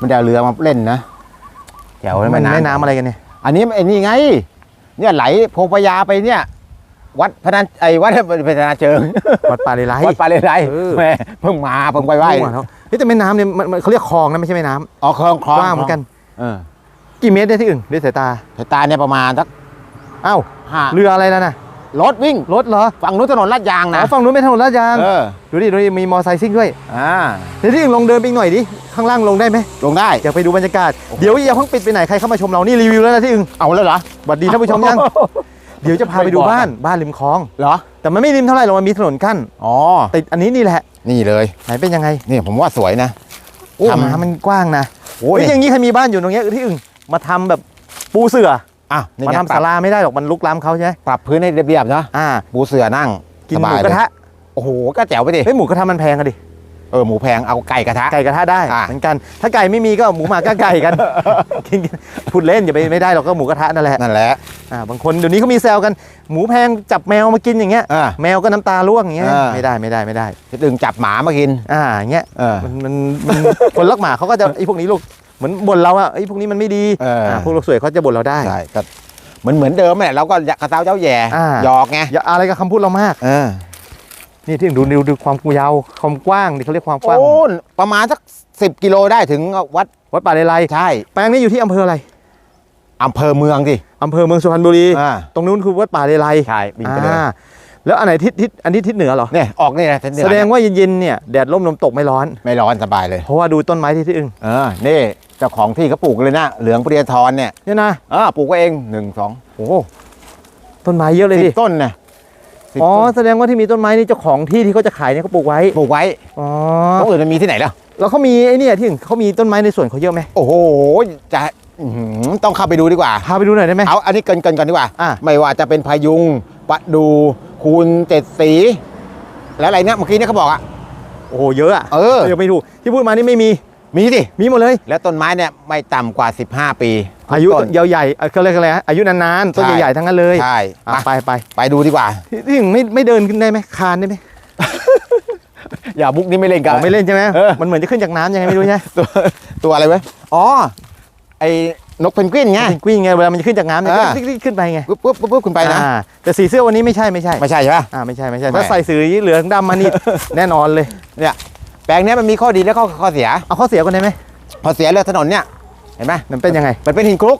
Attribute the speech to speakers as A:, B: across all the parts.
A: มันจะเอาเรือมาเล่นนะแถว
B: มั
A: แม่
B: น
A: น้ำ
B: แม่น้ำอะไรกันเนี่ย
A: อันนี้ไอ้นี่ไง เนี่ยไหลโพงพญาไปเนี่ย วัดพนันไอ้วัดพนันเจิง
B: วัดป่าเลไล
A: วัดปลาเลไล
B: เออ
A: แม่เพิ่งมาเพิ่งไปไหว้
B: ม่วนเขาเฮ้ยแต่แม่น้ำเนี่ยมันมันเขาเรียกคลองนะไม่ใช่แม่น้
A: อ๋อคลองคลำอง
B: กว้างเหมือนกัน
A: เออ
B: กี่เมตรเนี่ยที่อื่นด้วยสายตา
A: สายตาเนี่ยประมาณสัก
B: อ้าว
A: ห้า
B: เรืออะไรแล้วนะ
A: รถวิ่ง
B: รถเหรอ
A: ฝั่งนู้นถนนลาดยาง
B: อ๋
A: นะ
B: อฝั่งนู้นไม่ถนนลาดยาง
A: เออ
B: ดูดิดูดิมีมอไซค์ซิ่งด้วย
A: อ่า
B: เดี๋ยวที่อื่นลงเดินไปอีกหน่อยดิข้างล่างลงได้ไหม
A: ลงได้
B: อยากไปดูบรรยากาศเดี๋ยวอย่าเพิ่งปิดไปไหนใครเข้ามาชมเรานี่รีวิวแล้วนะที่อื่น
A: เอาแล้วเหรอ
B: สวัสดีท่านผู้ชมยังเดี๋ยวจะพาไปดูบ้านบ้านริมคลอง
A: เหรอ
B: แต่มันไม่ริมเท่าไหร่หรอกมันมีถนนกั้น
A: อ๋อ
B: ติดอันนี้นี่แหละ
A: นี่เลย
B: ไหนเป็นยังไง
A: นี่ผมว่าสวยนะ
B: โอ้
A: ทำ
B: น้ำมันกว้างนะ
A: โอ้ย
B: เฮ้ยอย่างนี้ใครมีบ้านอยู่ตรงเนี้ยที่อื่นมาทำแบบปูเสื่อ
A: อะนี่
B: มา
A: ไง
B: ทำศาลาไม่ได้หรอกมันลุกล้ำเขาใช่ไหม
A: ปรับพื้นให้เรียบๆนะ
B: อ่า
A: ปูเสือนั่ง
B: กิน
A: ส
B: ห
A: บา
B: มู
A: ย
B: กระทะ
A: เลยโอ้โหก็แจ๋วไปดิ
B: เฮ้ยหมูกระทะมันแพงอะดิ
A: เออหมูแพงเอาไก่กระทะ
B: ไก่กระทะได้
A: อ่า
B: เหมือนกัน ถ้าไก่ไม่มีก็หมูหมาก้าไก่กันกินกันพูดเล่นอย่าไปไม่ได้หรอกก็หมูกระทะนั่นแหละ
A: นั่นแหละ
B: อ่าบางคนเดี๋ยวนี้เขามีแซวกันหมูแพงจับแมวมากินอย่างเงี้ย
A: อ่า
B: แมวก็น้ำตาร่วงอย่างเงี้ย
A: อ่า
B: ไม่ได้ไม่ได้ไม่ได้
A: จะดึงจับหมามากิน
B: อ่าอย่างเงี้ย
A: เออ
B: มันมันมันคนรักหมาเขาก็จะไอ้พวกนี้ลูก เหมือนบ่นเราอะไอ้พวกนี้มันไม่ดี
A: เอออ่า
B: พวกเราสวยเขาจะบ่นเราได้
A: ใช่ก็เหมือนเหมือนเดิมแหละเราก็กระเต้าเจ้าแย่
B: อ่า
A: หยอกไง
B: อย่าอะไรกับคำพูดเรามาก
A: เออ
B: นี่ที่ดูดูดูความยาวความกว้างนี่เขาเรียกความกว้าง
A: โอ้ประมาณสักสิบกิโลได้ถึงวัด
B: วัดป่าเลไล
A: ใช่
B: แปลงนี้อยู่ที่อำเภออะไร
A: อำเภอเมืองสิ
B: อำเภอเมืองสุพรรณบุรี
A: อ่า
B: ตรงนู้นคือวัดป่าเลไล
A: ใช่บินไปเลย
B: อ่าแล้วอันไหนทิศทิศอันนี้ทิศเหนือเหรอ
A: เนี่ยออกนี่นะเส้นเหนือ
B: แสดงว่าเย็นๆเนี่ยแดดร่มลมตกไม่ร้อน
A: ไม่ร้อนสบายเลย
B: เพราะว่าดูต้นไม้ที่ที่อึ้ง
A: เออ นี่เจ้าของที่เขาปลูกเลยนะ เหลืองปรียทรเนี่ย
B: เนี่ยนะ
A: เออปลูกไว้เองหนึ่งสอง
B: โอ้โหต้นไม้เยอะเลย
A: สิ
B: ดิ
A: บต้นนะสิบ
B: อ๋อ
A: ต้น
B: แสดงว่าที่มีต้นไม้นี่เจ้าของที่ที่เขาจะขายเนี่ยเขาปลูกไว้
A: ปลูกไว้
B: อ๋อ
A: ตรงอื่นมันมีที่ไหนแล้ว
B: แล้วเขามีไอ้เนี่ยที่อื่นเขามีต้นไม้ในสวนเขาเยอะไหม
A: โอ้โหจะอื้อหือต้องเข้าไปดูดีกว่า
B: พาไปดูหน่อยได้ไหม
A: เอาอันนี้เกินเกินก่อนดีกว่า
B: อะ
A: ไม่ว่าจะเป็นพายุงปะดู คูณเจ็ดสี แล้วอะไรเนี่ยเมื่อกี้เนี่ยเขาบอกอะ
B: โอ้โหเยอะอะ
A: เออ
B: ยังไม่ถูกที่พูดมานี่ไม่มี
A: มีดิ
B: มีหมดเลย
A: แล้วต้นไม้เนี่ยไม่ต่ำกว่า 15 ปี
B: อายุ
A: ต้น
B: ยาวใหญ่เอ่อเขาเรียกอะไรนะอายุนานๆต้น
A: ใช่
B: ใหญ่ๆทั้งนั้นเลย
A: ใช่
B: อะ
A: มา
B: ไปไป
A: ไปดูดีกว่า
B: ที่ที่อื่นไม่ไม่เดินขึ้นได้ไหมคานได้ไหม
A: อย่าบุกนี่ไม่เล่นกั
B: อ๋
A: น
B: อไม่เล่นใช่ไหม
A: เออ
B: มันเหมือนจะขึ้นจากน้ำยังไงไม่รู้ใช่ไหม
A: ตัวตัวอะไรไว้ยอ๋อไอ้นกเพนกวินไง
B: เป็นกวิ้งไงเวลามันจะขึ้นจากน้ำเนี่ย
A: อ่า
B: ก็รีบๆขึ้นไปไง
A: ปุ๊บปุ๊บปุ๊บปุ๊บคุณไปนะ
B: อ่าแต่สีเสื้อวันนี้ไม่ใช่ไม่ใช่
A: ไม่ใช่ใช่ปะ
B: อ่าไม่ใช่ไม่ใช่
A: ไม่
B: ถ้าใส่สีเหลืองดำมานี่ แน่นอนเลย
A: เนี่ย แปลงเนี้ยมันมีข้อดีและข้อข้อเสีย
B: เอาข้อเสียกันได้ไหม
A: ข้อเสียเรื่องถนนเนี่ยเห็นไหม
B: มันเป็นยังไง
A: มันเป็นหินคลุก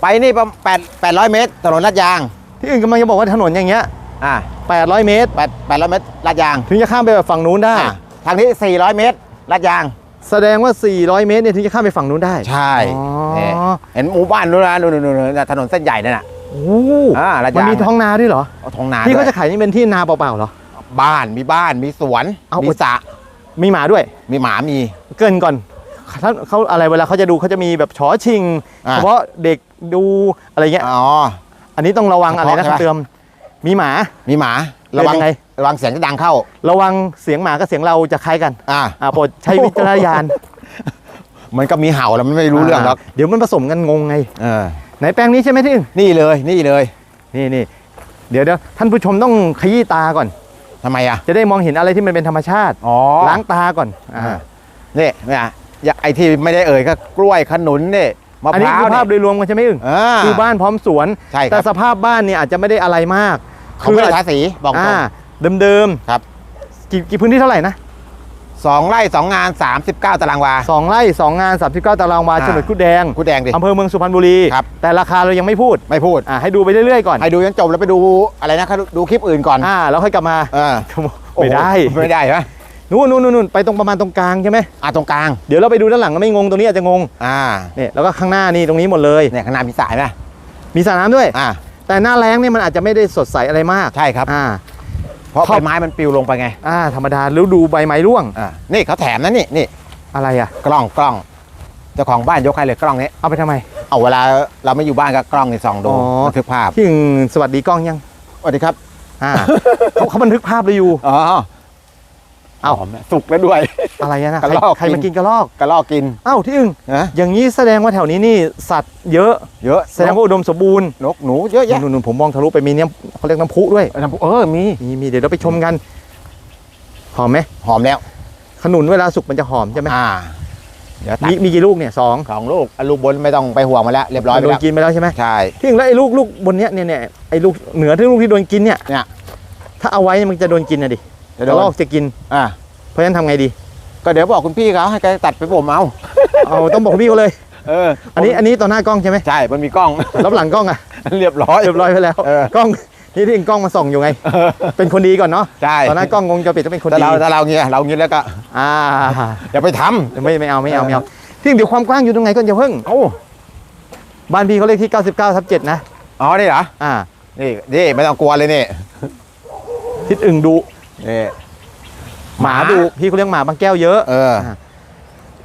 A: ไปนี่ประมาณแปดแปดร้อยเมตร ถนนลาดยาง
B: ที่อื่นกำลังจะบอกว่าถนนอย่างเงี้ย
A: อ่า
B: 800 เมตร
A: แปดแปดร้อยเมตรลาดยาง
B: ถึงจะข้ามไปแบบฝั่งนู้นได้
A: อ่าทางนี้สี่ร้อยเมตรลาดยาง
B: แสดงว่า 400 เมตรเนี่ยถึงจะข้ามไปฝั่งนู้นได้
A: ใช่
B: อ๋อ
A: เนี่ยเห็นหมู่บ้านนู้นนะนู่นนู่นนู่นถนนเส้นใหญ่นั่นน่ะ
B: โอ้
A: อ่าลาด
B: มัน
A: ยาง
B: มีท้องนาด้วยเหรอ
A: เอาท้องนา
B: ที่
A: ด้ว
B: เขา
A: ย
B: จะขายนี่เป็นที่นาเปล่าๆเหรอ
A: บ้านมีบ้านมีสวน
B: เอา
A: มีสระ
B: มีหมาด้วย
A: มีหมามี
B: เกรินก่อนเขาเขาอะไรเวลาเขาจะดูเขาจะมีแบบชอชิง
A: อ่า
B: เฉพาะเด็กดูอะไรเงี้ย
A: อ๋อ
B: อันนี้ต้องระวังอะไรนะ
A: เฉพาะใช่ไหม
B: คำเตือนมีหมา
A: มีหมา
B: เป็น
A: ระวัง
B: ยังไง
A: ระวังเสียงจะดังเข้า
B: ระวังเสียงหมากับเสียงเราจะคล้ายกัน
A: อ่า
B: อ่าโปรดใช้วิจารณญาณ
A: มันก็มีเห่าแล้วมันไม่รู้เรื่องหรอกา
B: เดี๋ยวมันผสมกันงงไง
A: เออ
B: ไหนแปลงนี้ใช่ไหมที่อื่น
A: นี่เลยนี่เลย
B: นี่นี่เดี๋ยวเดี๋ยวท่านผู้ชมต้องขยี้ตาก่อน
A: ทำไมอะ
B: จะได้มองเห็นอะไรที่มันเป็นธรรมชาติ
A: อ๋อ
B: ล้างตาก่อนอ่า
A: อ่านี่เนี่ยอย่าไอที่ไม่ได้เอ่ยก็กล้วยขนุนนี่มะ
B: อัน
A: พ
B: นี้
A: ร้าว
B: คือภาพ
A: นี่
B: โดยรวมกันใช่ไหมอึ่ง
A: อ่า
B: คือบ้านพร้อมสวน
A: ใช่ค
B: แต่
A: รับ
B: สภาพบ้านเนี่ยอาจจะไม่ได้อะไรมาก
A: เขาไม่ได้ทาสีบอกตร
B: อ่างเดิมๆ
A: ครับ
B: กี่กี่พื้นที่เท่าไหร่นะ
A: สองไร่สองงาน 39 ตารางวา
B: สองไร่สองงาน 39 ตารางวา
A: อ่า
B: โฉนดคุดแดง
A: กูแดงดิ
B: อำเภอเมืองสุพรรณบุรี
A: ครับ
B: แต่ราคาเรายังไม่พูด
A: ไม่พูด
B: อ่าให้ดูไปเรื่อยๆก่อน
A: ให้ดูยันจบแล้วไปดูอะไรนะดูคลิปอื่นก่อน
B: อ่าแล้วค่อยกลับมา
A: เออ
B: ไม่ได้
A: โอ้โหไม่ได้ไหม
B: นู่นนู่นนู่นไปตรงประมาณตรงกลางใช่ไหม
A: อะตรงกลาง
B: เดี๋ยวเราไปดูด้านหลังก็ไม่งงตรงนี้อาจจะงง
A: อ่า
B: เนี่ยแล้วก็ข้างหน้านี่ตรงนี้หมดเลย
A: เนี่ยข้างหน้ามีสายนะ
B: มีสระน้ำด้วย
A: อ่า
B: แต่หน้าแล้งเนี่ยมันอาจจะไม่ได้สดใสอะไรมาก
A: ใช่ครับ
B: อ่า
A: เพราะ
B: ครั
A: ใบบไม้มันปลิวลงไปไง
B: อ่าธรรมดาแล้วดูใบไม้ร่วง
A: อ่านี่เขาแถมนะนี่นี่
B: อะไรอะ
A: กล้องกล้องเจ้าของบ้านยกให้เลยกล้องนี้
B: เอาไปทำไม
A: เอาเวลาเราไม่อยู่บ้านก็กล้องนี่ส่องดู
B: อ๋อ
A: บันทึกภาพ
B: ที่อื่นสวัสดีกล้องยัง
A: สวัสดีครับ
B: อ่าเขาเขาบันทึกภาพเลยอยู่
A: อ๋อ
B: เอา
A: หมนะสุกแล้วด้วย
B: อะไรอะนะ
A: กระ
B: ใคร
A: รอก
B: ใครมา
A: กิน
B: กินกระรอก
A: กระลอกกิน
B: เอ้าที่อื่น
A: นะ
B: อย่างนี้แสดงว่าแถวนี้นี่สัตว์เยอะ
A: เยอะ
B: แสดงว่าอุดมสมบูรณ์
A: นกหนูเยอะแยะ
B: นู่นๆผมมองทะลุไปมีเนี่ยเขาเรียกน้ำพุด้วย
A: น้ำเออมี
B: มีมีเดี๋ยวเราไปชมกันหอมไหม
A: หอมแล้ว
B: ขนุนเวลาสุกมันจะหอมใช่ไหม
A: อ่าเดี๋ยวตัด
B: มีมีกี่ลูกเนี่ยสอง
A: สองลูกอะลูกบนไม่ต้องไปห่วงมาแล้วเรียบร้อยไป
B: โดน
A: แล้ว
B: กินไปแล้วใช่ไหม
A: ใช่
B: ที่จริงแล้วไอ้ลูกลูกบนเนี้ยเนี่ยเนี่ยไอ้ลูกเหนือที่ลูกที่โดนกินเนี่ย
A: เนี่ย
B: ถ้าเอาไว้เนี่ยมันจะโดนกินนะดิ
A: เดี๋ยว
B: กระรอกจะกิน
A: อะ
B: เพราะฉะนั้นทำไงดี
A: ก็เดี๋ยวบอกคุณพี่เขาให้แกตัดไปผมเอา
B: เอาต้องบอกพี่เขาเลย
A: เออ
B: อันนี้อันนี้ต่อหน้ากล้องใช่ไหม
A: ใช่มันมีกล้อง
B: รับหลังกล้องอะ
A: เรียบร้อย
B: เรียบร้อยไปแล้ว
A: เออ
B: กล้องนี่ที่กล้องมาส่องอยู่ไง
A: เออ
B: เป็นคนดีก่อนเนาะ
A: ใช่
B: ต่อหน้ากล้องวงจรปิดต้องเป็นคน
A: ถ้า
B: ดี
A: เราถ้าเราเงี้ยเราเงี้ยแล้วก็
B: อ่า
A: อย่าไปทำ
B: ไม่ไม่เอาไม่เอาไม่เอาที่จริงเดี๋ยวความกว้างอยู่ตรงไหนก็อย่าเพิ่ง
A: เอ้า
B: บ้านพี่เขาเลขที่ 99ทับ7นะ
A: อ๋อนี่เหรอ
B: อ่า
A: นี่นี่ไม่ต้องกลัวเลยนี่
B: ทิศอึ่งดุ
A: นี่
B: หมาดุพี่เขาเลี้ยงหมาบางแก้วเยอะ
A: เออ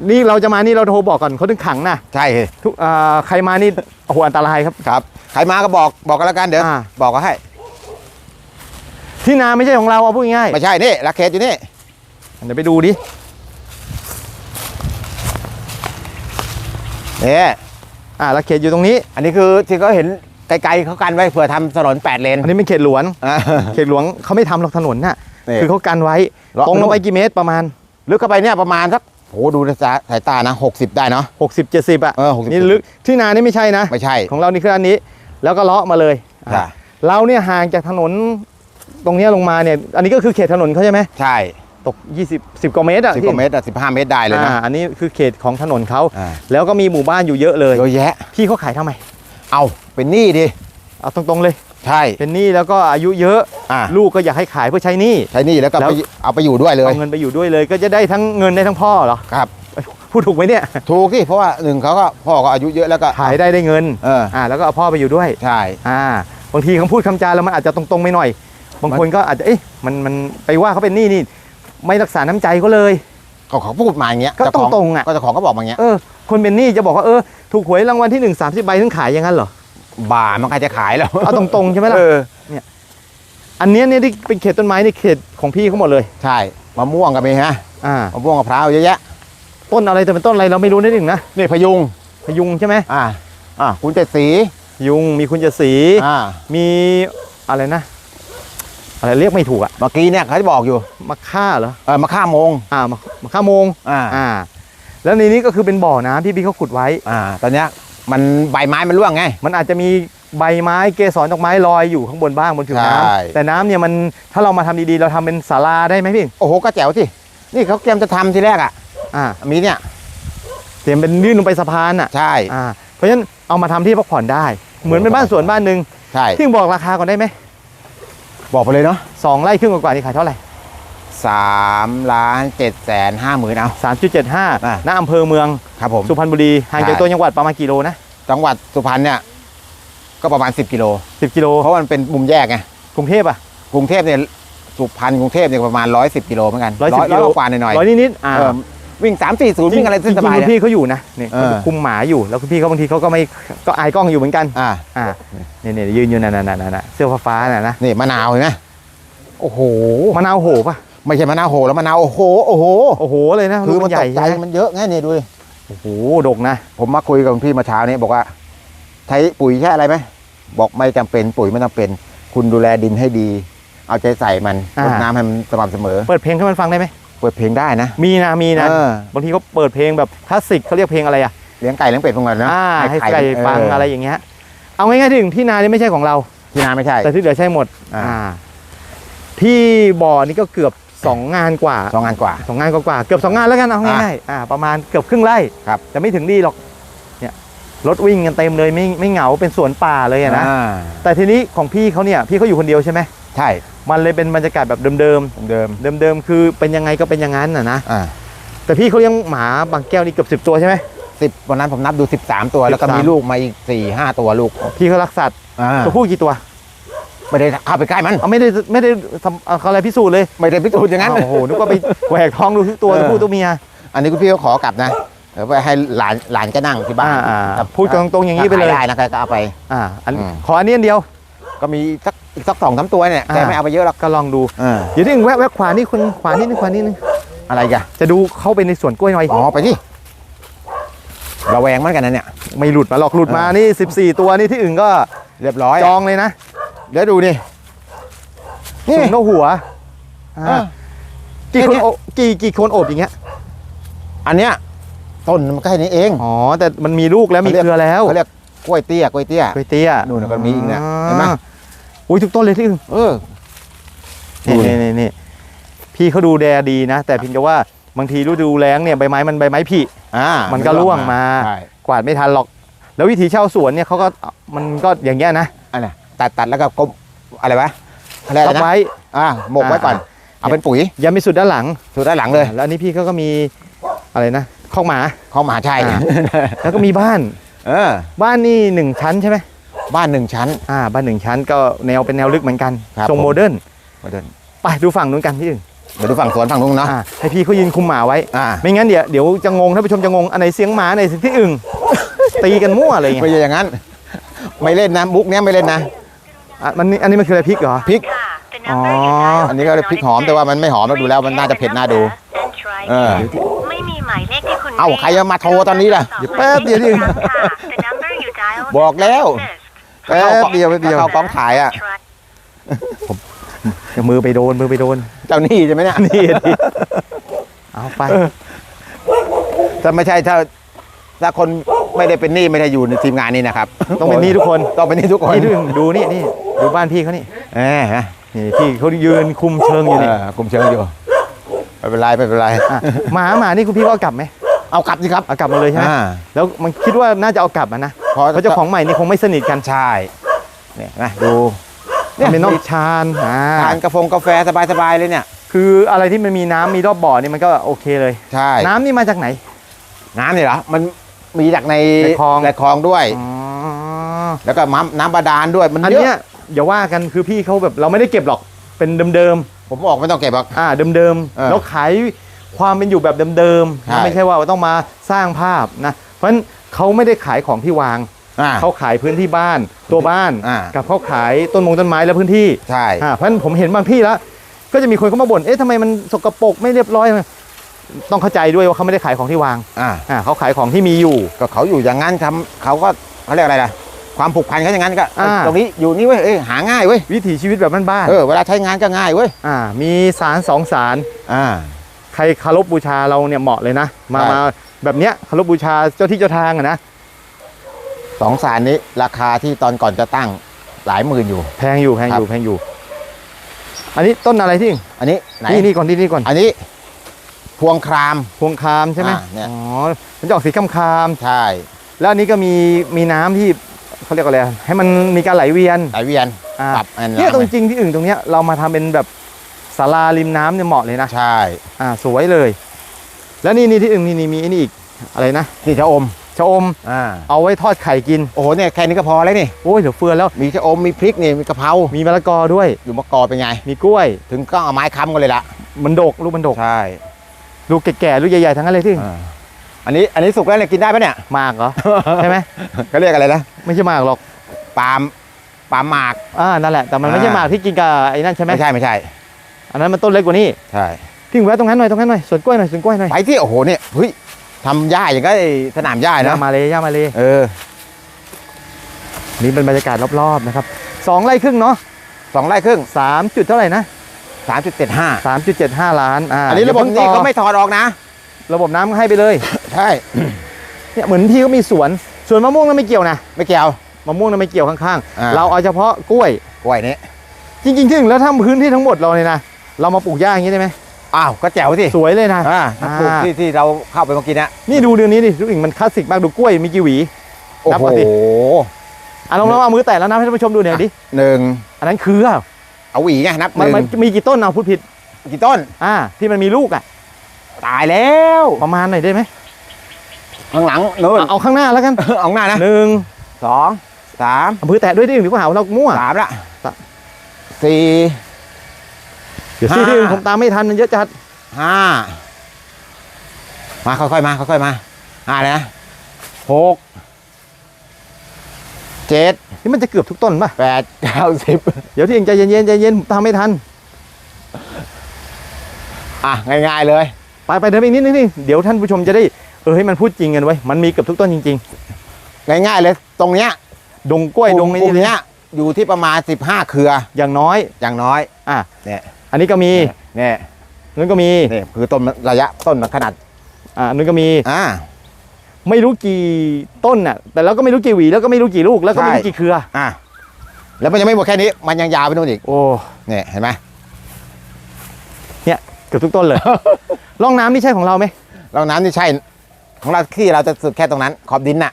B: นี่เราจะมานี่เราโทรบอกก่อนเขาถึงขังนะ
A: ใช่
B: ทุกอ่าใครมานี่โอ้โหอันตรายครับ
A: ครับ ใครมาก็บอกบอกกันแล้วกันเดี๋ยว
B: อ่า
A: บอกก็ให้
B: ที่นาไม่ใช่ของเราเอาพูดง่าย
A: ไม่ใช่นี่ลักเคสอยู่นี่
B: ๆเดี๋ยวไปดูดิ
A: นี่
B: อ่าแล้วเขตอยู่ตรงนี้
A: อันนี้คือที่เขาเห็นไกลๆเขากันไว้เผื่อทำถนนแปดเลน
B: อันนี้เป็นเขตหลวง
A: อ่า
B: เขตหลวงเขาไม่ทำหรอกถนนน่ะ
A: นี่
B: คือเขากันไว้
A: เลาะ
B: ตรงลงไปกี่เมตรประมาณ
A: ลึกเข้าไปเนี่ยประมาณสักโหดูในสายสายตานะหกสิบได้เนาะ
B: 60 70อะ
A: เออ60
B: นี่ลึกที่นานี่ไม่ใช่นะ
A: ไม่ใช่
B: ของเรานี่คืออันนี้ แล้วก็เลาะมาเลยอะ
A: ใช่
B: เราเนี่ยห่างจากถนนตรงเนี้ยลงมาเนี่ย อันนี้ก็คือเขตถนนเขาใช่ไหม
A: ใช่
B: ตก 20 10กว่าเมตรอะ
A: สิบกว่าเมตรสิบห้าเมตรได้เลยนะ
B: อ่าอันนี้คือเขตของถนนเขา
A: อ่า
B: แล้วก็มีหมู่บ้านอยู่เยอะเลย
A: เยอะแยะ
B: พี่เขาขายเท่าไหร่
A: เอาเป็นหนี้ดิ
B: เอาตรงๆเลย
A: ใช่
B: เป็นหนี้แล้วก็อายุเยอะ
A: อ่า
B: ลูกก็อยากให้ขายเพื่อใช้หนี้
A: ใช้หนี้แล้วก็
B: แล้ว
A: ไปเอาไปอยู่ด้วยเลย
B: เอาเงินไปอยู่ด้วยเลย ก็จะได้ทั้งเงินได้ทั้งพ่อเหรอ
A: ครับ
B: พูดถูกไหมเนี่ย
A: ถูกที่เพราะว่าหนึ่งเขาก็พ่อก็อายุเยอะแล้วก็
B: ขายได้ได้เงิน
A: เออ
B: อ่าแล้วก็เอาพ่อไปอยู่ด้วย
A: ใช่
B: อ่าบางทีคำพูดคำจาแล้วมันอาจจะตรงๆไม่หน่อย บางคนก็อาจจะเอ๊ะมันมันไปว่าเขาเป็นหนี้นี่ไม่รักษาน้ำใจเขาเลย
A: ก็เขาพูดมาอย่างเงี้ย
B: ก็
A: เจ้าของ
B: ตรงๆอะ
A: ก็เจ้าของก็บอกมาอย่างเงี้ย
B: เออ คนเป็นหนี้จะบอกว่าเออถูกหวยรางวัลที่หนึ่งสามสิบใบถึงขายอย่างนั้นเหรอ
A: บ่ามันใครจะขายแล้ว
B: เอาตรงๆใช่ไหมล่ะ
A: เออ
B: อันเนี้ยเนี่ยที่เป็นเขตต้นไม้นี่เขตของพี่เขาหมดเลย
A: ใช่มะม่วงก็มีฮะ
B: อ่า มะ
A: ม่วงมะพร้าวเยอะแยะ
B: ต้นอะไรแต่เป็นต้นอะไรเราไม่รู้นะหนึ่งนะ
A: นี่พยุง
B: พยุงใช่ไหม
A: อ่าอ่าคุณเจ็ดสี
B: พยุงมีคุณจะสี
A: อ่า
B: มีอะไรนะ อะไรเรียกไม่ถูกอะ
A: เมื่อกี้เนี่ยเขาจะบอกอยู่
B: มะค่าเหรอ
A: เออมาฆ่าโมง
B: อ่ามะมะค่าโมง
A: อ่า
B: อ่า แล้วในนี้ก็คือเป็นบ่อน้ำที่พี่เขาขุดไว้
A: อ่าตอนเนี้ย มันใบไม้มันร่วงไง
B: มันอาจจะมีใบไม้เกสรดอกไม้ลอยอยู่ข้างบนบ้างบนผิวน้
A: ใช่ำ
B: แต่น้ำเนี่ยมันถ้าเรามาทำดีๆ เราทำเป็นศาลาได้ไหมพี่
A: โอ้โหก็แจ๋วสินี่เขาเตรียมจะทำทีแรกอะ
B: อ่า
A: มีเนี่ย
B: เตรียมเป็นยื่นลงไปสะพานอะ
A: ใช่
B: อ่าเพราะฉะนั้นเอามาทำที่พักผ่อนได้ เหมือนเป็นบ้านสวนบ้านหนึ่ง
A: ใช่
B: ที่บอกราคาก่อนได้ไหม
A: บอกไปเลยเนาะ
B: สองไร่ครึ่งกว่าๆนี่ขายเท่าไหร่
A: สามล้านเจ็ดแสนห้าหมื่นเอา
B: สามจุดเจ็ดห้า
A: อ่า
B: ณอำเภอเมือง
A: ครับผม
B: สุพรรณบุรีห่างจาก
A: ใช่
B: ตัวจังหวัดประมาณกี่โลนะ
A: จังหวัดสุพรรณเนี่ยก็ประมาณ 10 กิโล
B: สิบกิโล
A: เพราะว่ามันเป็นมุมแยกไง
B: กรุงเทพอะ
A: กรุงเทพเนี่ยสุพรรณกรุงเทพเนี่ยประมาณ 110 กิโลเหมือนกัน
B: 110กิโล
A: กว่าหน่อย
B: ร้อยนิดๆอ่า
A: ๆเออวิ่ง 3 4 0 วิ่งอะไร
B: จริ
A: เส้น
B: ง
A: ส
B: ๆ
A: บาย
B: คุณ
A: เนี่ย
B: พี่เขาอยู่นะเนี่ย
A: เออ
B: เขาคุมหมาอยู่แล้วคุณพี่เขาบางทีเขาก็ไม่ก็อายกล้องอยู่เหมือนกัน
A: อ่า
B: อ่าเนี่ยเนี่ยยืนอยู่นั่นนั่นนั่นนั่นเสื้อฟ้าๆน่ะนะ
A: นี่มะนาวเห็นไหมโอ้โห
B: มะนาวโหป่ะ
A: ไม่ใช่มะนาวโหแล้วมะนาวโอ้โหโอ้โห
B: โอ้โหเลยนะ
A: คือ
B: ลูก
A: มัน
B: ให
A: ต
B: ญ่
A: กใจ
B: ใช่ไหม
A: มันเยอะไงนี่ดูดิ
B: โอ้โหดกนะ
A: ผมมาคุยกับคุณพี่เมาเช้านี้บอกว่า ใช้ปุ๋ยแค่อะไรไหมบอกไม่จำเป็นปุ๋ยไม่จำเป็น คุณดูแลดินให้ดี เอาใจใส่มัน
B: อ่า
A: รดน้ำให้มันสม่ำเสมอ
B: เปิดเพลงให้มันฟังได้ไหม
A: เปิดเพลงได้นะ
B: มีนะมีนะ
A: เออบา
B: งทีเขาเปิดเพลงแบบคลาสสิกเขาเรียกเพลงอะไรอะ
A: เลี้ยงไก่เลี้ยงเป็ดพวกนั้นนะ
B: อ่าให้
A: ข่
B: ไก่ฟัง
A: เอะ
B: ไรอย่างเงี้ยเอาง่ายๆถึงที่นานี่ไม่ใช่ของเรา
A: ที่นาไม่ใช่
B: แต่ที่เหลือใช่หมด
A: อ่า
B: อ่าที่บ่อนี่ก็เกือบ สองงานกว่า
A: สองงานกว่า
B: สองงานกว่าๆเกือบสองงานแล้วกันเอาง่ายๆอ่าประมาณเกือบครึ่งไร่
A: ครับ
B: แต่ไม่ถึงดีหรอกเนี่ยรถวิ่งกันเต็มเลยไม่ไม่เหงาเป็นสวนป่าเลยอะนะ
A: อ่า
B: แต่ทีนี้ของพี่เขาเนี่ยพี่เขาอยู่คนเดียวใช่ไหม
A: ใช่
B: มันเลยเป็นบรรยากาศแบบเดิม
A: เดิม
B: ๆเดิมๆคือเป็นยังไงก็เป็นอย่างนั้นน่ะนะ
A: อ่า
B: แต่พี่เขาเลี้ยงหมาบางแก้วนี่เกือบสิบ10ตัวใช่ไหม
A: สิบวันนั้นผมนับดู 13 ตัว แล้วก็
B: 13
A: มีลูกมาอีก4ี่ห้าตัวลูก
B: พี่เขารักสัตว์
A: อ่า
B: ตัวผู้กี่ตัว
A: ไม่ได้เข้าไปใกล้มัน
B: เอาไม่ได้ไม่ได้ทำเอาอะไรพิสูจน์เลย
A: ไม่ได้พิสูจน์อย่างนั้น
B: โอ้โหนึกว่าไปแหวกท้องดูทุกตัว
A: เออ
B: ตัวผู้ตัวเมีย
A: อันนี้คุณพี่เขาขอกลับนะเดี๋ยวไปให้หลานหลานก็นั่งที่บ้าน
B: อ่าอ่า
A: ครับ
B: พูดกันตรงๆอย่างนี้ไปเลย
A: ขได้นะก็เอาไป
B: อ่าอัน
A: อืม
B: ขออันนี้อันเดียว
A: ก็มีสักอีกสักสองสามตัวเนี่ย
B: อ่า
A: แกไม่เอาไปเยอะหรอก
B: ก็ลองดู
A: เออ
B: เดี๋ยวที่แวะแวะขวานี่คุณขวานี่นึงขวานี่นึง
A: อะไรกัน
B: จะดูเข้าไปในสวนกล้วยหน่อย
A: อ๋อไปที่ระแวงเหมือนกันนะเนี่ย
B: ไม่หลุดมาหรอกหลุดมานี่ 14 ตัวนี่ที่อื่นก็
A: เรียบร้อย
B: จองเลยนะ
A: เดี๋ยวดูนี่นี่
B: สูงเท่าหัวอ่า
A: เออ
B: กี่คน
A: เนี่ย
B: โอบกี่กี่คนโอบอย่างเงี้ย
A: อันเนี้ยต้นมันก็แค่นี้เอง
B: อ๋อแต่มันมีลูกแล้วมี
A: เขาเรียก
B: เครือแล้ว
A: เขาเรียกกล้วยเตี้ยกล้วยเตี้ย
B: กล้วยเตี้ย
A: นู่นน่ะก็มีอีกเนี่ยเห็นไหม
B: อ่าอุ้ยทุกต้นเลยที่อึ่ง
A: เออ
B: นี่
A: ดูดิ
B: นี่นี่นี่พี่เขาดูแลดีนะ แต่เพียงแต่ว่าบางทีฤดูแล้งเนี่ยใบไม้มันใบไม้ผลิ
A: อ่า
B: มั
A: มัน
B: ก็ร่วงมา
A: ใช่
B: กวาดไม่ทันหรอก แล้ววิธีเช่าสวนเนี่ยเขาก็มันก็อย่างเงี้ยนะ
A: อันน่ะ ตัดตัดแล้วก็กลมอะไรวะอะไร
B: ทับ
A: นะ
B: ไว้
A: อ่าหมกไว้ก่อน
B: อ่า
A: เอาเป็นปุ๋ย
B: ยันไปสุดด้านหลัง
A: สูตรด้านหลังเลย
B: แล้วอันนี้พี่เขาก็มีอะไรนะคอกหมา
A: ของมหาชัย
B: อ่า แล้วก็มีบ้าน
A: เออ
B: บ้านนี่หนึ่งชั้นใช่ไหม
A: บ้านหนึ่งชั้น
B: อ่าบ้านหนึ่งชั้นก็แนวเป็นแนวลึกเหมือนกัน
A: ครับ
B: ทรง
A: ผม
B: โมเดิร์น
A: มาเดิน
B: ไปดูฝั่งนู้นกันที่อื่น
A: เดี๋ยวดูฝั่งสวนฝั่งนู้นเนาะ
B: อ่าให้พี่เขายืนคุมหมาไว้
A: อ่า
B: ไม่งั้นเดี๋ยวเดี๋ยวจะงงท่านผู้ชมจะงงอันไหนเสียงหมาอันไหนเสียงที่อึ่ง ตีกันมั่วอะไรเงี้
A: ไม่
B: ย
A: ใช่อย่างนั้น ไม่เล่นนะมุกเนี้ยไม่เล่นนะ
B: อะมันนี่อันนี้มันคืออะไรพริกเหรอ
A: พริก
B: อ๋อ
A: อันนี้ก็เรียกพริกหอมแต่ว่ามันไม่หอมแล้วดูแล้วมันน่าจะเผ็ดน่าดูเออ
C: ไม่มีหมายเลขที่คุณ
A: เอ้าใครจะมาโทรตอนนี้ล่ะ
B: เดี๋ยวแป๊บเดียวดิ
A: บอกแล้ว
B: แป๊บเดียวแป๊บเดียว
A: เข้ากองขายอะ
B: เดี๋ยวมือไปโดนมือไปโดน
A: เจ้าหนี้ใช่ไหมเนี่ย
B: นี่ดิเอาไป
A: ถ้าไม่ใช่ถ้าถ้าคน ไม่ได้เป็นหนี้ไม่ได้อยู่ในทีมงานนี้นะครับ
B: ต้องเป็นหนี่ทุกคน
A: ต้องเป็นหนี้ทุกคน
B: นี่ดูดูนี่นี่ดูบ้านพี่เขานี่
A: เออฮะ
B: นี่พี่เขายืนคุมเชิงอยู่นี่
A: เออกลุ่มเชิงอยู่ไม่เป็นไรไม่เป็นไร
B: อะหมาหมานี่คุณพี่ก็เอากลับไหม
A: เอากลับสิครับ
B: เอากลับมาเลยใช่ไหม
A: อ่า
B: แล้วมันคิดว่าน่าจะเอากลับมานะ
A: พอ
B: เพราะเจ้าของใหม่นี่คงไม่สนิทกัน
A: ใช่เนี่ยนะดู
B: มันเป็นนอกชานอ่า
A: ทานกาแฟกาแฟสบายๆเลยเนี่ย
B: คืออะไรที่มันมีน้ำมีรอบบ่อนี่มันก็โอเคเลย
A: ใช่
B: น้ำนี่มาจากไหน
A: น้ำเนี่ยเหรอมัน มีจากใน
B: ในคลอง
A: ในคลองด้วย
B: อ๋อ
A: แล้วก็น้ำน้ำบาดาลด้วยมัน
B: อัน
A: เย
B: เนี้ย
A: อะ
B: อย่าว่ากันคือพี่เขาแบบเราไม่ได้เก็บหรอกเป็นเดิม
A: ผมบอกไม่ต้องเก็บหรอก
B: ๆอ่าเดิม
A: เออ
B: ๆแล้วขายความเป็นอยู่แบบเดิมๆ
A: ใช่
B: นะไม่ใช่ว่าต้องมาสร้างภาพนะเพราะฉะนั้นเขาไม่ได้ขายของที่วาง
A: อ่า
B: เขาขายพื้นที่บ้านตัวบ้าน
A: อ่า
B: กับเขาขายต้นมงต้นไม้และพื้นที่
A: ใช่
B: อ่าเพราะฉะนั้นผมเห็นบางที่แล้ว ก็จะมีคนเข้ามาบ่นเอ๊ะทำไมมันสกปรกไม่เรียบร้อย ต้องเข้าใจด้วยว่าเขาไม่ได้ขายของที่วาง
A: อ่า
B: อ่าเขาขายของที่มีอยู่
A: ก็เขาอยู่อย่างนั้นทำเขาก็เขาเรียกอะไรล่ะความผูกพันเขาอย่างนั้นก็
B: อ่า
A: ตรงนี้อยู่นี่เว้ยเอ้ยหาง่ายเว้ย
B: วิถีชีวิตแบบบ้าน
A: เออเวลาใช้งานก็ง่ายเว้ย
B: ๆอ่า มีสารสองสาร
A: อ่า
B: ใครเคารพบูชาเราเนี่ยเหมาะเลยนะ มา
A: ใช่
B: มาแบบเนี้ยเคารพบูชาเจ้าที่เจ้าทางอะนะ
A: สองสารนี้ราคาที่ตอนก่อนจะตั้งหลายหมื่นอยู่
B: แพงอยู่แพงอยู่
A: ครับ
B: แพงอยู่ อันนี้ต้นอะไรที่
A: อันนี้ไหน
B: นี่นี่ก่อนที่นี่ก่อน
A: อันนี้ พวงคราม
B: พวงคามใช่ไหม
A: อ่าเนี่ย
B: อ๋อมันจะออกสีคำคาม
A: ใช่
B: ๆแล้วอันนี้ก็มีมีน้ำที่เขาเรียกอะไรอะให้มันมีการไหลเวียน
A: ไหลเวียน
B: อ่า
A: ปรับอัน
B: เนี่ยตรงำจริงที่อื่นตรงเนี้ยเรามาทำเป็นแบบศาลาริมน้ำเนี่ยเหมาะเลยนะ
A: ใช่
B: อ่าสวยเลย แล้วนี่นี่ที่อื่นนี่นี่มีอันนี้อีกอะไรนะ
A: นี่ชะอม
B: ชะอม
A: อ่า
B: เอาไว้ทอดไข่กิน
A: โอ้โหเนี่ยแค่นี้ก็พอแล้วนี่
B: โอ้ยเดี๋ยวเฟือแล้ว
A: มีชะอมมีพริกนี่มีกะเพรา
B: มีมะละกอด้วย
A: อยู่มะกอเป็นไง
B: มีกล้วย
A: ถึงก็เอาไม้ค้ำกันเลยละ
B: มันดกลูกมันดก
A: ใช่
B: ลูกแก่ๆลูกใหญ่ๆทั้งนั้นเลยที่
A: อ่าอันนี้อันนี้สุกแล้วเนี่ยกินได้ปะเนี่ย
B: หมากเหรอ ใช่ไหม
A: เขาเรียกอะไรนะ
B: ไม่ใช่หมากหรอก
A: ปาล์มปาล์มหมาก
B: อ่านั่นแหละแต่มันไม่ใช่
A: อ่า
B: หมากที่กินกับไอ้นั่นใช่ไหม
A: ไม่ใช่ไม่ใช่
B: อันนั้นมันต้นเล็กกว่านี้
A: ใช่
B: ทิ้งไว้ตรงนั้นหน่อยตรงนั้นหน่อยสวนกล้วยหน่อยสวนกล้วยหน่อย
A: ไปที่โอ้โหเนี่ยเฮ้ยทำหญ้าอย่างก็ไอ้สนามหญ้า
B: ย่า
A: นะ
B: มาเลยย่ามาเลย
A: เออ
B: นี่เป็นบรรยากาศรอบๆนะครับสองไร่ครึ่งเนาะ
A: สองไร่ครึ่ง
B: สามจุดเท่าไหร่นะ
A: สามจุดเจ็ดห้า
B: สามจุดเจ็ดห้าล้านอ่า
A: อันนี้ระบบ
B: อย่
A: นี้
B: พิ่งต่
A: เขาไม่ถอดออกนะ
B: ระบบน้ำให้ไปเลย
A: ใช่
B: เนี่ยเหมือนพี่เขามีสวนสวนมะม่วงนั้นไม่เกี่ยวนะ
A: ไม่เกี่ยว
B: มะม่วงนั้นไม่เกี่ยวข้าง
A: อ่า
B: ๆเราเอาเฉพาะกล้วย
A: กล้วยนี้
B: จริงๆถึงแล้วทำพื้นที่ทั้งหมดเราเนี่ยนะเรามาปลูกหญ้าอย่างนี้ได้ไหม
A: อ้าวก็แจ๋วสิ
B: สวยเลยนะ
A: อ่า
B: อ่า
A: ปลูกที่ที่เราเข้าไปเมื่อกี้นะ
B: นี่ดูเดือนนี้ดิลูกอิงมันคลาสสิกมากดูกล้วยมีกี่หวี
A: โอ้
B: นับ
A: โห
B: มาสิอะลองลองเอามือแตะแล้วนับให้ท่านผู้ชมดูหน่อยดิ
A: หนึ่ง
B: อันนั้นคือ
A: เอาหวีไงนับห
B: มัน
A: นึ่ง
B: มันมีกี่ต้นเอาพูดผิด
A: กี่ต้น
B: อ่า ที่มันมีลูกอะ
A: ตายแล้ว
B: ประมาณหน่อยได้ไหม
A: ข้างหลังนู้น
B: เอาเอาข้างหน้าแล้วกัน
A: เอาหน้านะ
B: หนึ่ง
A: สองสาม
B: เอามือแตะด้วยดิหรือว่าหาว่าเรามั่ว
A: สามละ
B: สาม
A: สี่
B: เดี๋ยวที่
A: ห้า
B: ที่อื่นผมตามไม่ทันมันเยอะจัด
A: ห้ามาค่อยๆมาค่อยๆมาห้าเลยนะหกเจ็ด
B: นี่มันจะเกือบทุกต้นป่ะ
A: แปดเก้าสิบ
B: เดี๋ยวที่เองใจเย็นๆใจเย็นผมตามไม่ทัน
A: อะง่ายๆเลย
B: ไปไปเดินไปอีกนิดนึงนี่เดี๋ยวท่านผู้ชมจะได้เออให้มันพูดจริงกันไว้ยมันมีเกือบทุกต้นจริง
A: ง่ายๆเลย ตรงเนี้ย
B: ๆ ดงกล้วยดง
A: ก
B: นี้
A: ลุ่มเนี้ยอยู่ที่ประมาณ 15 เครือ
B: อย่างน้อย
A: อย่างน้อย
B: อะ
A: เนี่ย
B: อันนี้ก็มี
A: เนี่ย
B: นู้นก็มี
A: เนี่ยคือต้นระยะต้นขนาด
B: อ่านู้นก็มี
A: อ่า
B: ไม่รู้กี่ต้นน่ะ แต่เราก็ไม่รู้กี่หวีแล้วก็ไม่รู้กี่ลูกแล้วก็ไม่รู้
A: ใช่
B: กี่เครือ
A: อะแล้วมันยังไม่หมดแค่นี้ มันยังยาวไปนู่นอีก
B: โอ้
A: เนี่ยเห็นไหม
B: เกือบทุกต้นเลย ร่องน้ำนี่ใช่ของเราไหม
A: ร่องน้ำนี่ใช่ของเราที่เราจะสุดแค่ตรงนั้นขอบดินน่ะ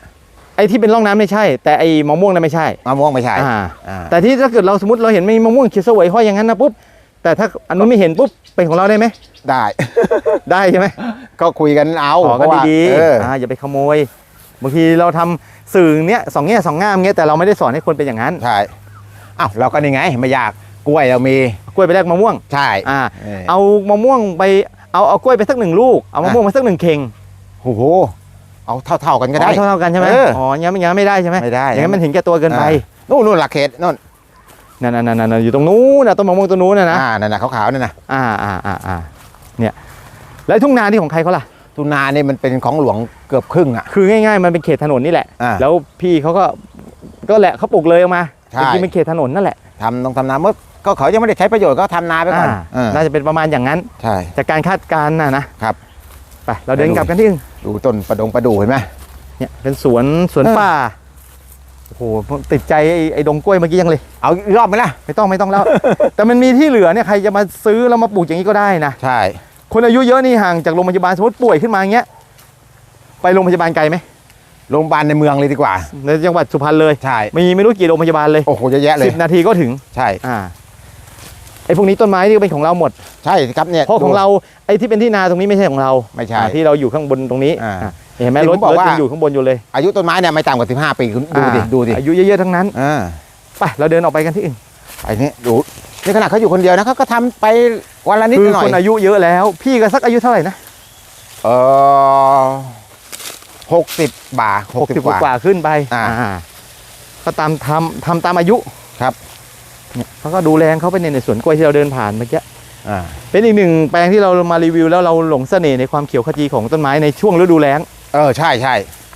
B: ไอ้ที่เป็นร่องน้ำไม่ใช่ แต่ไอ้มะม่วงนั่นไม่ใช่
A: มะม่วงไม่ใช่
B: อ่า
A: อ่า
B: แต่ที่ถ้าเกิดเราสมมติเราเห็นมีมะม่วงเขียวเสวยห้อยอย่างนั้นนะปุ๊บแต่ถ้าอันนู้นไม่เห็นปุ๊บเป็นของเราได้ไหม
A: ได้
B: ได้ใช่ไหม
A: ก็คุยกันเอา
B: ขอ
A: เพ
B: กัน
A: ราะว่า
B: ดี
A: เออ
B: ๆอ่าอย่าไปขโมยบางทีเราทำสื่อเนี้ยสองแง่สองงามเงี้ยแต่เราไม่ได้สอนให้คนเป็นอย่างนั้น
A: ใช่อ้าวเราก็นี่ไงไม่ยากกล้วยเรามี
B: กล้วยไปแลกมะม่วง
A: ใช่
B: อ่า
A: เออ
B: เอามะม่วงไปเอาเอากล้วยไปสักหนึ่งลูกเอามะม่วงไปสักหนึ่งเข่ง
A: โอ้โหเอาเท่าๆกันก็ได้
B: อ๋อเท่าๆกันใช่ไหม
A: เออ
B: อ๋ออยังนั้นยังนั้นไม่ได้ใช่ไหม
A: ไม่ได้
B: อย่างนั้นมันเห็นแก่ตัวเกินไป
A: นู่นนู่นหลักเขตนู่น
B: นั่นนั่นนั่นนั่นอยู่ตรงนู้นนะต้นมะม่วงต้นนู้นนะนะ
A: อ่านั่นน่ะขาวๆนั่นน่ะ
B: อ่าอ่าอ่าอ่า เนี่ยแล้วทุ่งนาที่ของใครเขาล่ะ
A: ทุนานี่มันเป็นของหลวงเกือบครึ่งอะ
B: คือง่ายๆ มันเป็นเขตถนนนี่แหละ
A: อ่า
B: แล้วพี่เขาก็ก็แหละเขาปลูกเลยออกมา
A: ใช่
B: จริงๆเป็นเขตถนนนั่นแหละ
A: ทำต้องทำนาเมื่อก็เขายังไม่ได้ใช้ประโยชน์ก็ทำนาไปก่อน
B: อ่า
A: เออ
B: น่าจะเป็นประมาณอย่างนั้น
A: ใช่
B: จากการคาดการณ์นะนะครับ ไปเราเดินกลับกันที่อื่น
A: ดูต้นประดงประดูเห็นไหม
B: เนี่ยเป็นสวนสวน
A: เออ
B: ป่าโอ้โหติดใจไอ้ไอ้ดงกล้วยเมื่อกี้ยังเลย
A: เอาอีกรอบไหมล่ะ
B: ไม่ต้องไม่ต้องแล้ว แต่มันมีที่เหลือเนี่ยใครจะมาซื้อแล้วมาปลูกอย่างนี้ก็ได้นะ
A: ใช่
B: คนอายุเยอะนี่ห่างจากโรงพยาบาลสมมติป่วยขึ้นมาอย่างเงี้ย ไปโรงพยาบาลไกลไหม
A: โรงพยาบาลในเมืองเลยดีกว่า
B: ในจังหวัดสุพรรณเลย
A: ใช่
B: มีไม่รู้กี่โรงพยาบาลเลย
A: โอ้โหเยอะแยะเลย
B: สิบนาทีก็ถึง
A: ใช่
B: อ่า ไอ้พวกนี้ต้นไม้นี่ก็เป็นของเราหมด
A: ใช่ครับเนี่ย
B: เพราะของเราไอ้ที่เป็นที่นาตรงนี้ไม่ใช่ของเรา
A: ไม่ใช่
B: อ่าที่เราอยู่ข้างบนตรงนี้
A: อ่า
B: อ่าเห็นไหม
A: ที่
B: ร
A: ผ
B: ถ
A: มบอก
B: รถ
A: ว่า
B: ยังอยู่ข้างบนอยู่เลย
A: อายุต้นไม้เนี่ยไม่ต่ำกว่า15ปีคุณดูดิ
B: อ่า
A: ดูดิ
B: อายุเยอะๆทั้งนั้น
A: อ่า
B: ไปเราเดินออกไปกันที่อื่น
A: ไปนี่ดู นี่ขนาดเขาอยู่คนเดียวนะเขาก็ทำไปวันละนิด
B: คือ
A: หน่อ
B: ค
A: ย
B: นอายุเยอะแล้ว พี่ก็สักอายุเท่าไหร่นะ
A: เออหกสิบบาทห
B: ห
A: ก
B: ก
A: สิ
B: สิ
A: บบกว่า
B: กว่าขึ้นไป
A: อ่า
B: อ่า ก็ตามทำทำตามอายุ
A: ครับ
B: เนี่ยเขาก็ดูแลเขาไปในในสวนกล้วยที่เราเดินผ่านเมื่อกี้
A: อ่า
B: เป็นอีกหนึ่งแปลงที่เรามารีวิวแล้วเราหลงเสน่ห์ในความเขียวขจีของต้นไม้ในช่วงฤดูแล้ง
A: เออใช่ใช่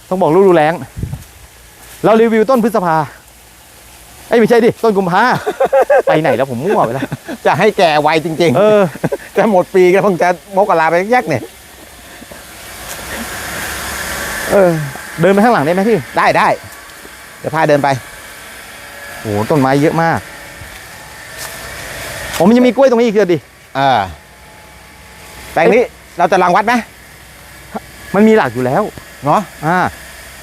B: ต้องบอกฤดูแล้ง เรารีวิวต้นพฤษภาไอ้ยไม่ใช่ดิต้นกุมภาไปไหนแล้วผมมั่วไปแล้ว
A: จะให้แก่ไวจริง
B: เออ
A: ๆ จะหมดปีก็เพิ่งจะมกราไปแยกเนี่ยเออ
B: เดินไปข้างหลังได้ไหมพี่
A: ได้ได้เดี๋ยวพาเดินไป
B: โอ้โหต้นไม้เยอะมากผมมันยังมีกล้วยตรงนี้อีกเดียวดิ
A: เออแปลงนี้เราจะรังวัดไหม
B: มันมีหลักอยู่แล้ว
A: เนาะ
B: อ่า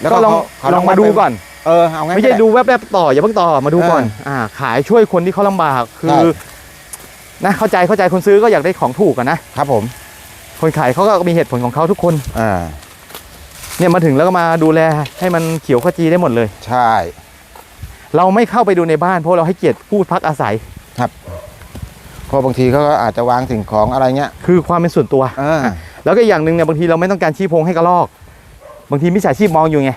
A: แล้ว
B: ก็ลอง
A: เขเข
B: ลองมาดูก่อน
A: เออเอางั้น
B: ไม่ใช่
A: ก็
B: ดูแวบๆต่ออย่าเพิ่งต่อมาดูก่อนอ่าขายช่วยคนที่เขาลำบากคื
A: ใช่
B: อนะเข้าใจเข้าใจคนซื้อก็อยากได้ของถูกอะนะ
A: ครับผม
B: คนขายเขาก็มีเหตุผลของเขาทุกคน
A: อ่า
B: เนี่ยมาถึงแล้วก็มาดูแลให้มันเขียวขจีได้หมดเลย
A: ใช่
B: เราไม่เข้าไปดูในบ้านเพราะเราให้เกียรติผู้พักอาศัย
A: เพราะบางทีเขาก็อาจจะวางสิ่งของอะไรเงี้ย
B: คือความเป็นส่วนตัว
A: อ่า
B: แล้วก็อย่างหนึ่งเนี่ยบางทีเราไม่ต้องการชี้โพงให้กระลอก บางทีมิจฉาชีพมองอยู่ไง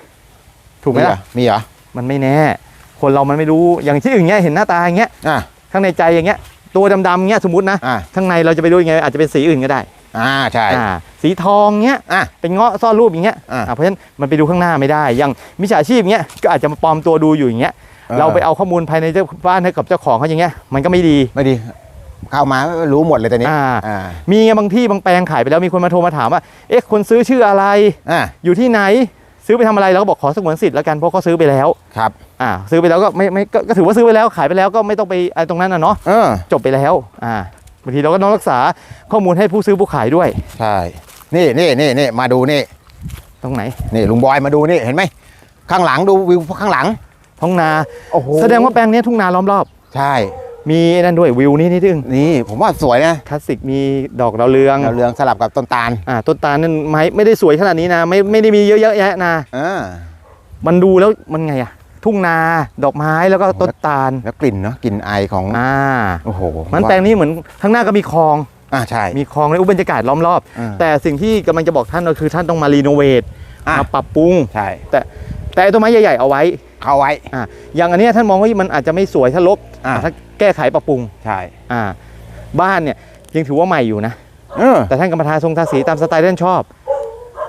B: ถูกไหม
A: เหร
B: ล่ะ
A: อมีเหรอ
B: มันไม่แน่ คนเรามันไม่รู้อย่างที่อื่นเงี้ยเห็นหน้าตาอย่างเงี้ย
A: อ่า
B: ข้างในใจอย่างเงี้ย ตัวดำๆเงี้ยสมมตินะ
A: อ่า
B: ข้างในเราจะไปดูยังไงอาจจะเป็นสีอื่นก็ได้
A: อ่าใช่
B: อ่าสีทองเงี้ย
A: อะ
B: เป็นเงาะซ่อนรูปอย่างเงี้ย
A: อ่า
B: อ่าเพราะฉะนั้นมันไปดูข้างหน้าไม่ได้ อย่างมิจฉาชีพเงี้ยก็อาจจะมาปลอมตัวดูอยู่อย่างเงี้ยเราไปเอาข้อมูลภายในเจ้าบ้านให้กับเจ้าของเขาอย่างเงี้ยมันก็ไม่ดี
A: ไม่ดีเข้ามารู้หมดเลยตอนนี้
B: อ่า
A: อ่า
B: มีบางที่บางแปลงขายไปแล้วมีคนมาโทรมาถามว่า เอ๊ะคนซื้อชื่ออะไร
A: อ่า
B: อยู่ที่ไหน ซื้อไปทำอะไรเราก็บอกขอสงวนสิทธิ์แล้วกันเพราะเขาซื้อไปแล้ว
A: ครับ
B: อ่าซื้อไปแล้วก็ไม่ไม่ก็ก็ถือว่าซื้อไปแล้วขายไปแล้วก็ไม่ต้องไปไอ้ตรงนั้นนะเนาะ
A: เออ
B: จบไปแล้วอ่าบางทีเราก็ต้องรักษาข้อมูลให้ผู้ซื้อผู้ขายด้วย
A: ใช่นี่นี่นี่นี่มาดูนี่
B: ตรงไหน
A: นี่ลุงบอยมาดูนี่เห็นไหมข้างหลังดูวิวข้างหลัง
B: ท้องนา
A: โอ้โห
B: แสดงว่าแปลงเนี้ยทุ่งนาล้อมรอบ
A: ใช่
B: มีนั่นด้วยวิวนี่นิดนึง
A: นี่ผมว่าสวยนะ
B: คลาสสิกมีดอกดาวเรือง
A: ดาวเรืองสลับกับต้นตาล
B: อ่าต้นตาลนั่นไม้ไม่ได้สวยขนาดนี้นะ ไม่ไม่ได้มีเยอะแยะนะ
A: อ่า
B: มันดูแล้วมันไงอะทุ่งนาดอกไม้แล้วก็ต้นตาล
A: แล้วกลิ่นเนาะกลิ่นไอของ
B: อ่า
A: โอ้โห
B: มันแปลงนี้เหมือนข้างหน้าก็มีคลอง
A: อ่าใช่
B: มีคลองและอุยบรรยากาศล้อมรอบ
A: อ่า
B: แต่สิ่งที่กำลังจะบอกท่านก็คือท่านต้องมารีโนเวท
A: อะ
B: มาปรับปรุง
A: ใช่
B: แต่ ไอ้ต้นไม้ใหญ่ๆเอาไว้
A: เข้าไว้
B: อย่างอันเนี้ยท่านมองว่ามันอาจจะไม่สวยถ้าลบ
A: อ่า
B: ถ้าแก้ไขปรับปรุง
A: ใช่
B: อ่าบ้านเนี่ยยังถือว่าใหม่อยู่นะ
A: เออ
B: แต่ท่านกรรมทาทรงทาสีตามสไตล์ที่ท่านชอบ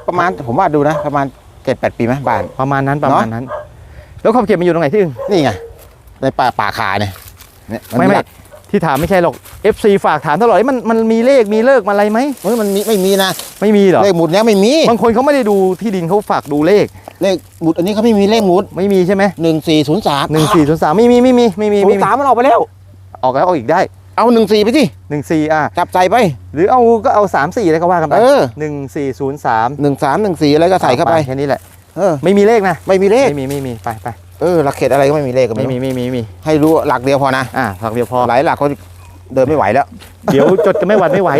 A: ประมาณผมว่าดูนะ ประมาณเจ็ดแปดปีไหมบ้าน
B: ประมาณนั้นประมาณนั้น แล้วขอบเขตมันอยู่ตรงไหนที่อื่น
A: นี่ไงในป่าป่าคาเนี่ยเนี่ยน
B: ไม่ไม่
A: หลัก
B: ทที่ถามไม่ใช่หรอก FC ฝากถามตลอดเอ้ยมันมันมีเลขมีเลิกมาอะไรไหม
A: เฮ้ยมันมีไม่มีนะ
B: ไม่มีเหรอ
A: เลขหมุดเนี้ยไม่มี
B: บางคนเขาไม่ได้ดูที่ดินเขาฝากดูเลข
A: เลขหมุดอันนี้เขาไม่มีเลขหมุด
B: ไม่มีใช่ไหม
A: หนึ่งสี่ศูนย์สาม
B: หนึ่งสี่ศูนย์สามไม่มีไม่มีไม่มี
A: ศู
B: ไม่
A: นย์
B: มี
A: สามมันออกไปแล้ว
B: ออกแล้วออกอีกได้
A: เอาหนึ่งสี่ไปที่
B: หนึ่งสี่อะ
A: จับใส่ไป
B: หรือเอาก็เอาสามสี่อะไรก็ว่ากันไป
A: เออ
B: หนึ่งสี่ศูนย์สาม
A: หนึ่งสามหนึ่งสี่อะไรก็ใส่เข้าไป
B: แค่นี้แหละ
A: เออ
B: ไม่มีเลขนะ
A: ไม่มีเลข
B: ไม่มีไม่มีไปไป
A: เออหลักเขตอะไรก็ไม่มีเลขก็
B: ไม่
A: ไม่
B: มี
A: มี
B: ไม่มีไม่มี
A: ให้รู้หลักเดียวพอนะ
B: อ่าหลักเดียวพอ
A: หลายหลักเขาเดินไม่ไหวแล้ว
B: เดี๋ยวจดกันไม่หวัดไม่ไหว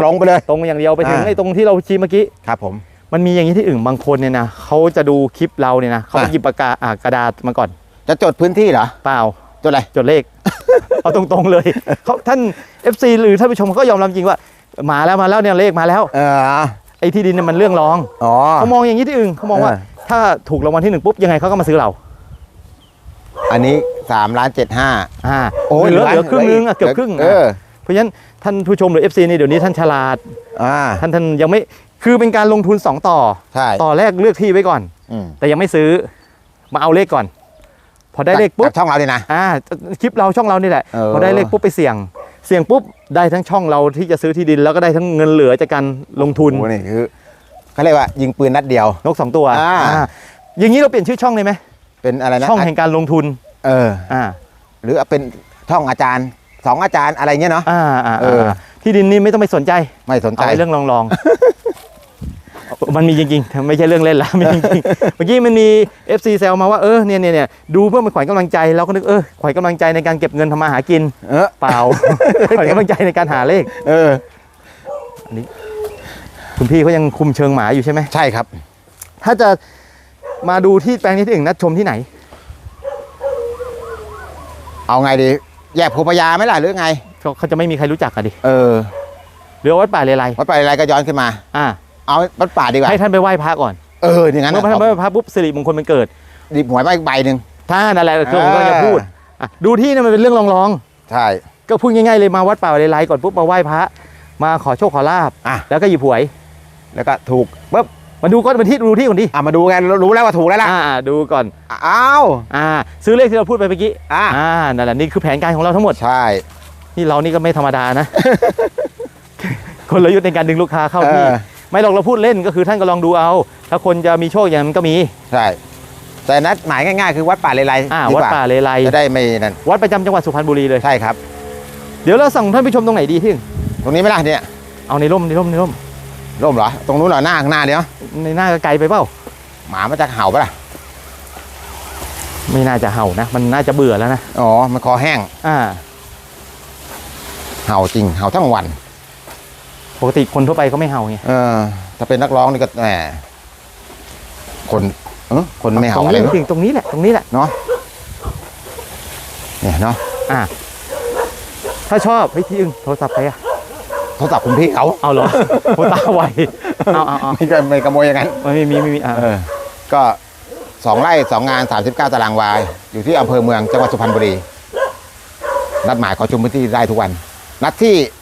A: ตรงไปเลย
B: ตรงอย่างเดียวไปถึง
A: อ่า
B: ไอ้ตรงที่เราชี้เมื่อกี้
A: ครับผม
B: มันมีอย่างนี้ที่อื่นบางคนเนี่ยนะเขาจะดูคลิปเราเนี่ยนะเขา
A: อะ
B: หยิบปากกาอ่ากระดาษมาก่อน
A: จะจดพื้นที่เหรอ
B: เปล่า
A: จดอะไร
B: จดเลข เอาตรงๆเลยเขาท่าน FC หรือท่านผู้ชมเขาก็ยอมรับจริงว่า มาแล้วมาแล้วเนี่ยเลขมาแล้ว
A: เออ
B: ไอ้ที่ดินเนี่ยมันเรื่องรอง
A: อ๋อ
B: เขามองอย่างนี้ที่อื่นเขามองว่า
A: เออ
B: ถ้าถูกรางวัลที่หนึ่งปุ๊บยังไงเขาก็มาซื้อเรา
A: อันนี้สามล้านเจ็ดห้า
B: อ่าเหลือเหลือครึ่งนึงอะเกือบครึ่ง
A: เออ
B: เพราะฉะนั้นท่านผู้ชมหรือ FC นี่เดี๋ยวนี้ท่านฉลาด
A: อ่า
B: ท่านท่านยังไม่ คือเป็นการลงทุน 2 ต่อ
A: ใช่
B: ต่อแรกเลือกที่ไว้ก่อน
A: อืม
B: แต่ยังไม่ซื้อ มาเอาเลขก่อน พอได้เลขปุ๊บ
A: จากช่องเราเนี่ยนะ
B: อ่าคลิปเราช่องเรานี่แหละ
A: เออ
B: พอได้เลขปุ๊บไปเสี่ยง เสี่ยงปุ๊บได้ทั้งช่องเราที่จะซื้อที่ดิน แล้วก็ได้ทั้งเงินเหลือจากการลงทุน
A: โอ้โหนี่คือเขาเรียกว่ายิงปืนนัดเดียว
B: นกสองตัว
A: อ่า
B: อ่าอย่างนี้เราเปลี่ยนชื่อช่องเลยไหม
A: เป็นอะไรนะ
B: ช่องแห่งการลงทุน
A: เออ
B: อ่า
A: หรือเป็นช่องอาจารย์สองอาจารย์อะไรเงี้ยเนาะ
B: อ่าอ่า
A: เออ
B: ที่ดินนี่ไม่ต้องไปสนใจ
A: ไม่สนใจ
B: เอาไว้เรื่องลองลองๆ มันมีจริงๆ ไม่ใช่เรื่องเล่นละมีจริงๆเมื่อกี้มันมี FC แซวมาว่าเออเนี่ยเนี่ยเนี่ยดูเพื่อเป็นขวัญกำลังใจเราก็นึกเออขวัญกำลังใจในการเก็บเงินทำมาหากิน
A: เออ
B: เปล่าขวัญกำลังใจในการหาเลข
A: เออ
B: คุณพี่เขายังคุมเชิงหมาอยู่ใช่ไหม
A: ใช่ครับ
B: ถ้าจะมาดูที่แปลงนี้ที่อื่นนัดชมที่ไหน
A: เอาไงดี แยกภูพยาไหมล่ะหรือไง
B: เขาเขาจะไม่มีใครรู้จักกันดิ
A: เออ
B: หรือวัดป่าเลไล
A: วัดป่าอะไรก็ย้อนขึ้นมา
B: อ่า
A: เอาวัดป่าดีกว่า
B: ให้ท่านไปไหว้พระก่อน
A: เอออย่างนั้น
B: เมื่อท่านไปไหว้พระปุ๊บสิริมงคลมันเกิด
A: ดิบหวยไปอีกใบหนึ่ง
B: ท่านอะไรคือผมก็
A: อ่า
B: จะพูดอะดูที่นี่มันเป็นเรื่องรองๆ
A: ใช่
B: ก็พูดง่ายๆเลยมาวัดป่าเลไลก่อนปุ๊บมาไหว้พระ มาขอโชคขอลาบ
A: อะ
B: แล้วก็หยิบหวย
A: แล้วก็ถูกปุ๊บ
B: มาดูก่อนมาที่ดูที่ก่อนดิ
A: อะมาดูกันรู้แล้วว่าถูกแล้วล่ะ
B: อ่าดูก่อน
A: อ้าว
B: อ่า ซื้อเลขที่เราพูดไปเมื่อกี้
A: อะ
B: อ่านั่นแหละนี่คือแผนการของเราทั้งหมด
A: ใช่
B: นี่เรานี่ก็ไม่ธรรมดานะ คนละยุทธ์ในการดึงลูกค้าเข้า
A: เอ
B: ที่
A: อ
B: ไม่หรอกเราพูดเล่นก็คือท่านก็ลองดูเอา ถ้าคนจะมีโชคอย่างนั้นก็มี
A: ใช่ แต่นัดหมายง่ายๆ คือวัดป่าเลไล
B: อ่า
A: ดี
B: วัด
A: กว่า
B: ป่าเลไล
A: จะได้ไม่นั่น
B: วัดประจำจังหวัดสุพรรณบุรีเลย
A: ใช่ครับ
B: เดี๋ยวเราสั่งท่านผู้ชมตรงไหนดีที่
A: ตรงนี้ไหม่ล่ะเนี่ย
B: เอาในร่มในร่มในร่ม
A: ร่มเหรอตรงนู้นเหรอหน้าข้างหน้าเดี๋ยว
B: ในหน้าก็ไกลไปเปล่า
A: หมามาจากเห่าปะล่ะ
B: ไม่น่าจะเห่านะ มันน่าจะเบื่อแล้วนะ
A: อ๋อมันคอแห้ง
B: อ่า
A: เห่าจริงเห่าทั้งวัน
B: ปกติคนทั่วไปเขาไม่เห่าไง
A: เออถ้าเป็นนักร้องนี่ก็แหมคนเออคนไม่
B: ต
A: เห่า
B: รง
A: อะไร
B: นี้
A: วะ
B: จริงๆตรงนี้แหละตรงนี้แหละ
A: เนาะเนี่ยเนาะ
B: ถ้าชอบเฮ้ยที่อึงโทรศัพท์ใครอะ
A: โทรศัพท์คุณพี่เขา
B: เอาเหรอโทรตาไวเอาเอาเอา
A: ไม่ก็ไม่ขโมยอย่างนั้น
B: ไม่มีไม่มีอะ
A: เออก็สองไร่สองงาน39ตารางวาอยู่ที่อำเภอเมืองจังหวัดสุพรรณบุรีนัดหมายขอชมพื้นที่ได้ทุกวัน นัดที่อ่า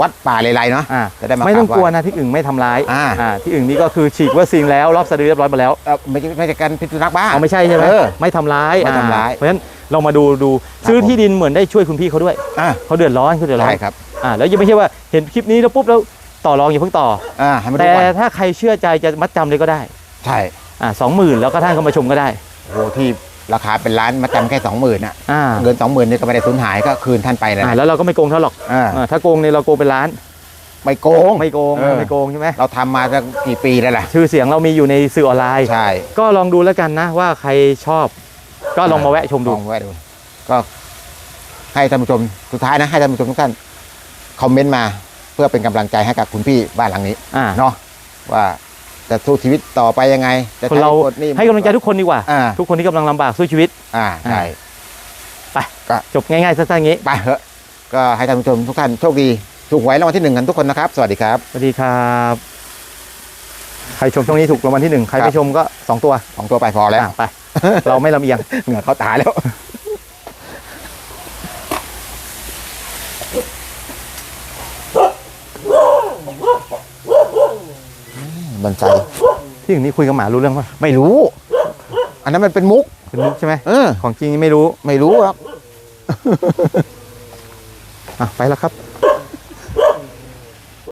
A: วัดป่าเลไลเนาะ
B: อะ
A: จะได้มา
B: ไม่ต้อง
A: ราบ
B: กลัว
A: ไห
B: นะที่อึงไม่ทำร้าย
A: อ่า
B: ที่อึงนี่ก็คือฉีกวัคซีนแล้วรอบสะดือเรียบร้อยหมดแล้ว
A: เอ่อไม่ใช่ไม่ใช่การพิษสุนัขบ้า
B: เอาไม่ใช่ใช่ไหม
A: เออ
B: ไม่ทำร้าย
A: ไม่ทำร้าย
B: อ่เพราะฉะนั้นเรามาดูดู
A: ครับ
B: ซื้อ
A: ผม
B: ที่ดินเหมือนได้ช่วยคุณพี่เขาด้วย
A: อ่า
B: เขาเดือดร้อนเขาเดือดร้อน
A: ใช่ครับ
B: อ่าแล้วยังไม่ใช่ว่าเห็นคลิปนี้แล้วปุ๊บแล้วต่อรองอย่าเพิ่งต่อ
A: อ่าให้มาดู
B: แต่
A: ก่อน
B: ถ้าใครเชื่อใจจะมัดจำเลยก็ได้
A: ใช่
B: อ่าสองหมื่นแล้วก็ท่านก็มาชมก็ได้
A: โอ้โหที่ ราคาเป็นล้านมาจำแค่สองหมื่นอะ
B: อ่า
A: เงินสองหมื่นนี่ก็ไม่ได้สูญหายก็คืนท่านไปเลย
B: อ่าแล้วเราก็ไม่โกงเท่าหรอก
A: อ่า
B: อ่าถ้าโกงเนี่ยเราโกงเป็นล้าน
A: ไม่โกง
B: ไม่โกง
A: เออ
B: ไม่โกงใช่ไหม
A: เราทำมาตั้งกี่ปีแล้วล่ะ
B: ชื่อเสียงเรามีอยู่ในสื่อออนไลน์
A: ใช่
B: ก็ลองดูแล้วกันนะว่าใครชอบ ก็ลองมาแวะชมดู
A: ลองไว้ดู ก็ให้ท่านผู้ชมสุดท้ายนะให้ท่านผู้ชมทุกท่านคอมเมนต์มาเพื่อเป็นกำลังใจให้กับคุณพี่บ้านหลังนี้
B: อ่า
A: เนาะว่า จะสู้ชีวิตต่อไปยังไงจะ
B: คนเรา
A: กฎนี่
B: ให้กำลังใจทุกคนดีกว่า
A: อ่า
B: ทุกคนที่กำลังลำบากสู้ชีวิต
A: อ่าใช่
B: ไป
A: ก็
B: จบง่ายๆสั้นๆอย่างนี้
A: ไปเถอะก็ให้ท่านผู้ชมทุกท่านโชคดีถูกหวยรางวัลที่หนึ่งกันทุกคนนะครับ สวัสดีครับ
B: สวัสดีครับ ใครชมช่วงนี้ถูกรางวัลที่หนึ่งใคร
A: ครั
B: ไม่
A: บ
B: ชมก็สองตัว
A: ของตัวไปพอแล้ว
B: อะไป เราไม่ลำเอียง
A: เหงื่อเขาตาแล้ว บันไซ
B: ที่อย่างนี้คุยกับหมารู้เรื่องป่ะ
A: ไม่รู้ อันนั้นมันเป็นมุก
B: เป็นมุกใช่ไหม
A: เออ
B: ของจริงนี่ไม่รู้
A: ไม่รู้หรอก
B: อะไปแล้วครับ